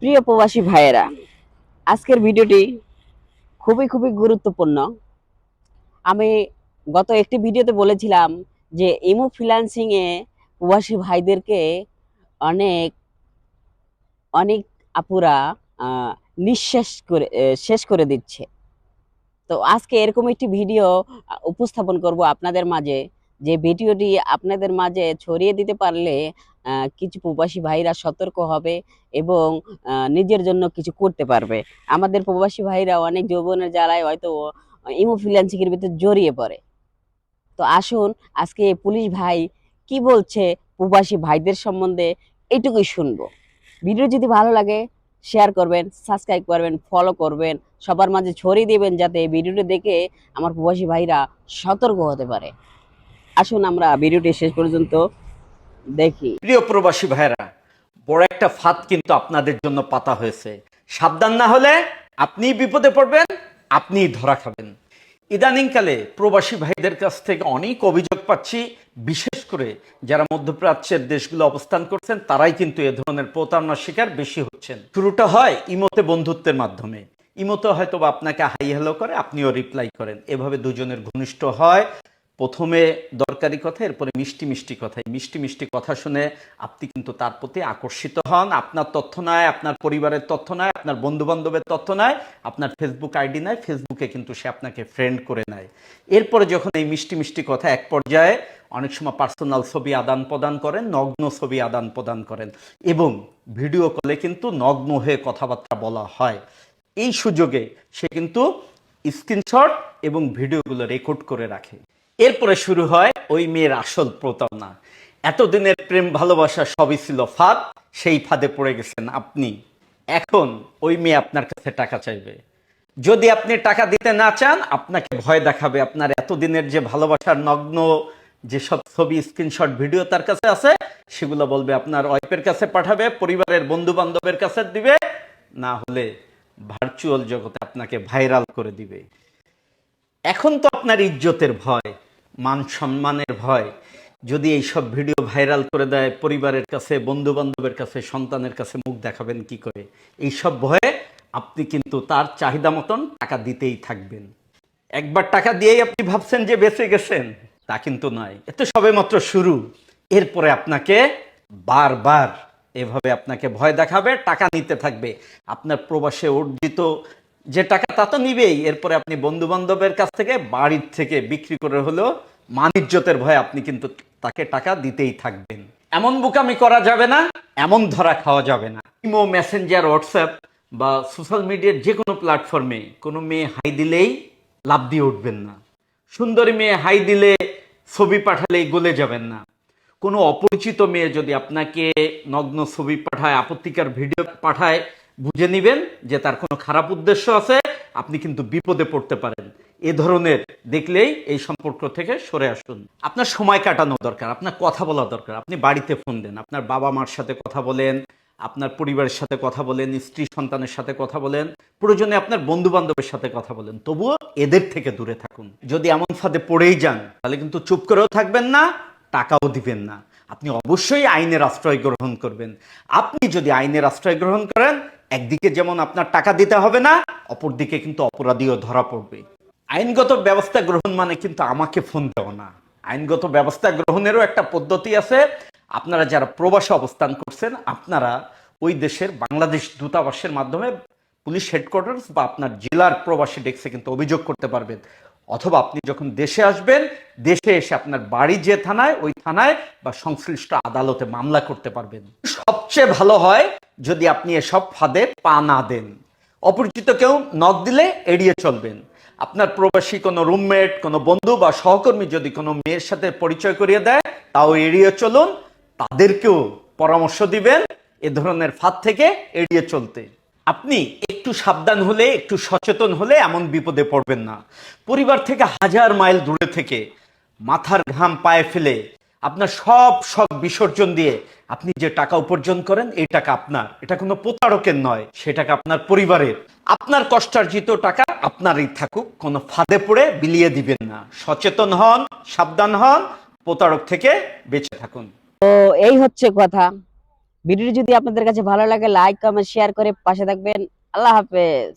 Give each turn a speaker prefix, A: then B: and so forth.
A: প্রিয় প্রবাসী ভাইয়েরা, আজকের ভিডিওটি খুবই খুবই গুরুত্বপূর্ণ। আমি গত একটি ভিডিওতে বলেছিলাম যে ইমো ফ্রিল্যান্সিং এ প্রবাসী ভাইদেরকে অনেক অনেক আপুরা নিঃশেষ করে শেষ করে দিচ্ছে। তো আজকে এরকম একটি ভিডিও উপস্থাপন করব আপনাদের মাঝে। যে ভিডিওটি আপনাদের মাঝে ছড়িয়ে দিতে পারলে কিছু প্রবাসী ভাইরা সতর্ক হবে এবং নিজের জন্য কিছু করতে পারবে। আমাদের প্রবাসী ভাইরা অনেক যৌবনের জ্বালায় হয়তো ইমো ভিতরে জড়িয়ে পড়ে। তো আসুন, আজকে পুলিশ ভাই কি বলছে প্রবাসী ভাইদের সম্বন্ধে এটুকুই শুনব। ভিডিও যদি ভালো লাগে, শেয়ার করবেন, সাবস্ক্রাইব করবেন, ফলো করবেন, সবার মাঝে ছড়িয়ে দেবেন যাতে ভিডিওটি দেখে আমার প্রবাসী ভাইরা সতর্ক হতে পারে। আসুন আমরা ভিডিওটি শেষ পর্যন্ত দেখি।
B: প্রিয় প্রবাসী ভাইরা বড় একটা ফাঁদ কিন্তু আপনাদের জন্য পাতা হয়েছে। সাবধান না হলে আপনি বিপদে পড়বেন আপনি ধরা খাবেন। ইদানিংকালে প্রবাসী ভাইদের কাছ থেকে অনেক অভিযোগ পাচ্ছি, বিশেষ করে যারা মধ্যপ্রাচ্যের দেশগুলো অবস্থান করছেন, তারাই কিন্তু এ ধরনের প্রতারণার শিকার বেশি হচ্ছেন। শুরুটা হয় ইমতে বন্ধুত্বের মাধ্যমে। ইমোতে হয়তো আপনাকে হাই হ্যালো করে, আপনিও রিপ্লাই করেন। এভাবে দুজনের ঘনিষ্ঠ হয় প্রথমে দরকারি কথা, এরপরে মিষ্টি মিষ্টি কথা। মিষ্টি মিষ্টি কথা শুনে আপনি কিন্তু তার প্রতি আকর্ষিত হন। আপনার তথ্য নয় আপনার পরিবারের তথ্য নয় আপনার বন্ধু বান্ধবের তথ্য নয় আপনার ফেসবুক আইডি নয় ফেসবুকে কিন্তু সে আপনাকে ফ্রেন্ড করে নেয়। এরপরে যখন এই মিষ্টি মিষ্টি কথা এক পর্যায়ে অনেক সময় পার্সোনাল ছবি আদান প্রদান করেন, নগ্ন ছবি আদান প্রদান করেন এবং ভিডিও কলে কিন্তু নগ্ন হয়ে কথাবার্তা বলা হয়। এই সুযোগে সে কিন্তু স্ক্রিনশট এবং ভিডিওগুলো রেকর্ড করে রাখে। এরপরে শুরু হয় ওই মেয়ের আসল প্রতারণা। এতদিনের প্রেম ভালোবাসা সবই ছিল ফাঁদ, সেই ফাঁদে পড়ে গেছেন আপনি। এখন ওই মেয়ে আপনার কাছে টাকা চাইবে। যদি আপনি টাকা দিতে না চান, আপনাকে ভয় দেখাবে আপনার এতদিনের যে ভালোবাসার নগ্ন যেসব ছবি, স্ক্রিনশট, ভিডিও তার কাছে আছে, সেগুলো বলবে আপনার ওয়াইফের কাছে পাঠাবে, পরিবারের বন্ধু বান্ধবের কাছে দিবে, না হলে ভার্চুয়াল জগতে আপনাকে ভাইরাল করে দিবে। এখন তো আপনার ইজ্জতের ভয়। মান সম্মানের ভয়। যদি এইসব ভিডিও ভাইরাল করে দেয়, পরিবারের কাছে বন্ধু বান্ধবের কাছে, সন্তানের কাছে মুখ দেখাবেন কি করে? এইসব ভয়ে আপনি কিন্তু তার চাহিদা মতন টাকা দিতেই থাকবেন। একবার টাকা দিয়েই আপনি ভাবছেন যে বেঁচে গেছেন, তা কিন্তু নয়। এত সবে মাত্র শুরু। এরপরে আপনাকে বারবার এভাবে আপনাকে ভয় দেখাবে, টাকা নিতে থাকবে। আপনার প্রবাসে অর্জিত যে টাকা, তা তো নিবেই। এরপরে আপনি বন্ধু বান্ধবের কাছ থেকে, বাড়ির থেকে বিক্রি করে হলেও মানিজ্যতের ভয়ে আপনি কিন্তু তাকে টাকা দিতেই থাকবেন। এমন বুকামি করা যাবে না, এমন ধরা খাওয়া যাবে না। ইমো মেসেঞ্জার হোয়াটসঅ্যাপ বা সোশ্যাল মিডিয়ার যে কোনো প্ল্যাটফর্মে কোনো মেয়ে হাই দিলেই লাভ দিয়ে উঠবেন না। সুন্দরী মেয়ে হাই দিলে ছবি পাঠালেই গলে যাবেন না। কোনো অপরিচিত মেয়ে যদি আপনাকে নগ্ন ছবি পাঠায়, আপত্তিকর ভিডিও পাঠায়, বুঝে নিবেন যে তার কোনো খারাপ উদ্দেশ্য আছে, আপনি কিন্তু বিপদে পড়তে পারেন। এ ধরনের দেখলেই এই সম্পর্ক থেকে সরে আসুন। আপনার সময় কাটানো দরকার, আপনার কথা বলা দরকার। আপনি বাড়িতে ফোন দেন, আপনার বাবা মার সাথে কথা বলেন, আপনার পরিবারের সাথে কথা বলেন, স্ত্রী সন্তানের সাথে কথা বলেন, প্রয়োজনে আপনার বন্ধু বান্ধবের সাথে কথা বলেন। তবুও এদের থেকে দূরে থাকুন। যদি এমন ফাঁদে পড়েই যান, তাহলে কিন্তু চুপ করেও থাকবেন না, টাকাও দিবেন না। আপনি অবশ্যই আইনের আশ্রয় গ্রহণ করবেন। আপনি যদি আইনের আশ্রয় গ্রহণ করেন, একদিকে যেমন আপনার টাকা দিতে হবে না, অপরদিকে কিন্তু অপরাধীও ধরা পড়বে। আইনগত ব্যবস্থা গ্রহণ মানে কিন্তু আমাকে ফোন দেওয়া না। আইনগত ব্যবস্থা গ্রহণেরও একটা পদ্ধতি আছে। আপনারা যারা প্রবাসে অবস্থান করছেন, আপনারা ওই দেশের বাংলাদেশ দূতাবাসের মাধ্যমে পুলিশ হেডকোয়ার্টার্স বা আপনার জেলার প্রবাসী ডেস্কে কিন্তু অভিযোগ করতে পারবেন। অথবা আপনি যখন দেশে আসবেন, দেশে এসে আপনার বাড়ি যে থানায়, ওই থানায় বা সংশ্লিষ্ট আদালতে মামলা করতে পারবেন। সবচেয়ে ভালো হয় যদি আপনি এসব ফাঁদে পা না দেন। অপরিচিত কেউ নখ দিলে এড়িয়ে চলবেন। আপনার প্রবাসী কোনো রুমমেট, কোনো বন্ধু বা সহকর্মী যদি কোনো মেয়ের সাথে পরিচয় করিয়ে দেয়, তাও এড়িয়ে চলুন, তাদেরকেও পরামর্শ দিবেন এ ধরনের ফাঁদ থেকে এড়িয়ে চলতে। আপনি একটু সাবধান হলে, একটু সচেতন হলে এমন বিপদে পড়বেন না। পরিবার থেকে হাজার মাইল দূরে থেকে মাথার ঘাম পায়ে ফেলে আপনার সব সব বিসর্জন দিয়ে আপনি যে টাকা উপার্জন করেন, এই টাকা আপনার। এটা কোনো প্রতারকের নয়, সে টাকা আপনার পরিবারের। আপনার কষ্টার্জিত টাকা আপনারই থাকুক, কোনো ফাঁদে পড়ে বিলিয়ে দিবেন না। সচেতন হন, সাবধান হন, প্রতারক থেকে বেঁচে থাকুন।
A: তো এই হচ্ছে কথা। ভিডিওটি যদি আপনাদের কাছে ভালো লাগে লাইক কমেন্ট শেয়ার করে পাশে থাকবেন। আল্লাহ হাফেজ।